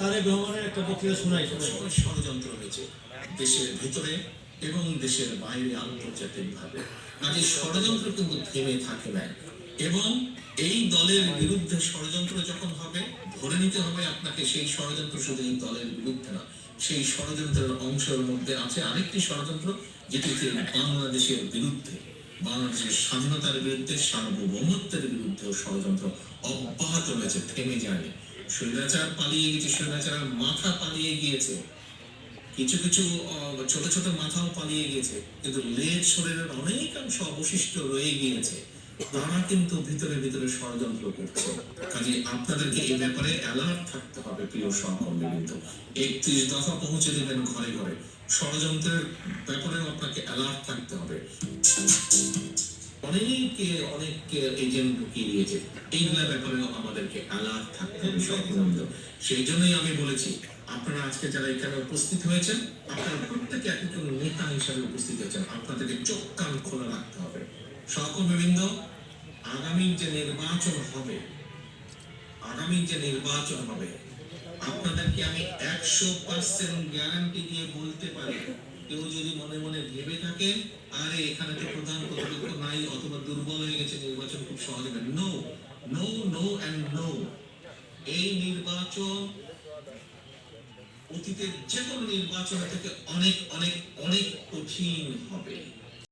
তারেক রহমানের একটা বক্তৃতা শোনাই ষড়যন্ত্র হয়েছে দেশের ভিতরে এবং দেশের বাইরে কাজে ষড়যন্ত্র কিন্তু থেমে থাকে না। এবং এই দলের বিরুদ্ধে ষড়যন্ত্র যখন হবে, ধরে নিতে হবে আপনাকে সেই ষড়যন্ত্র শুধু এই দলের বিরুদ্ধে না, সেই ষড়যন্ত্রের অংশের মধ্যে আছে আরেকটি ষড়যন্ত্র, যেটি বাংলাদেশের বিরুদ্ধে। বাংলাদেশের স্বাধীনতার বিরুদ্ধে, সার্বভৌমত্বের বিরুদ্ধেও ষড়যন্ত্র অব্যাহত রয়েছে, থেমে যায়নি। স্বৈরাচার পালিয়ে গেছে স্বৈরাচারের মাথা পালিয়ে গিয়েছে। কিছু কিছু ছোট ছোট মাথাও পালিয়ে গিয়েছে, কিন্তু লেজ শরীরের অনেকাংশ অবশিষ্ট রয়ে গিয়েছে। তারা কিন্তু ভিতরে ভিতরে ষড়যন্ত্র করছে। কাজে আপনাদেরকে এই ব্যাপারে অ্যালার্ট থাকতে হবে, প্রিয় সহকর্মী কিন্তু একত্রিশ দফা পৌঁছে দেবেন ঘরে ঘরে। ষড়যন্ত্রের ব্যাপারেও আপনাকে অ্যালার্ট থাকতে হবে। অনেকে অনেক এজেন্ট ঢুকিয়ে দিয়েছে। এইগুলা ব্যাপারেও আমাদেরকে অ্যালার্ট থাকতে হবে সেই জন্যই আমি বলেছি, আপনারা আজকে যারা এখানে উপস্থিত হয়েছেন, আপনারা প্রত্যেকে এক একজন নেতা হিসাবে উপস্থিত হয়েছেন। আপনাদেরকে চোখ কান খোলা রাখতে হবে। সহকর্মীবৃন্দ আগামী যে নির্বাচন হবে, আগামী যে নির্বাচন হবে, আপনাদেরকে আমি একশো পার্সেন্ট গ্যারান্টি দিয়ে বলতে পারি কেউ যদি মনে মনে ভেবে থাকেন আরে এখানে তো প্রধান প্রতিপক্ষ নাই অথবা দুর্বল হয়ে গেছে, নির্বাচন খুব সহজ হবে। No no no and no এই নির্বাচন অতীতের যে কোনো নির্বাচন থেকে অনেক অনেক অনেক কঠিন হবে।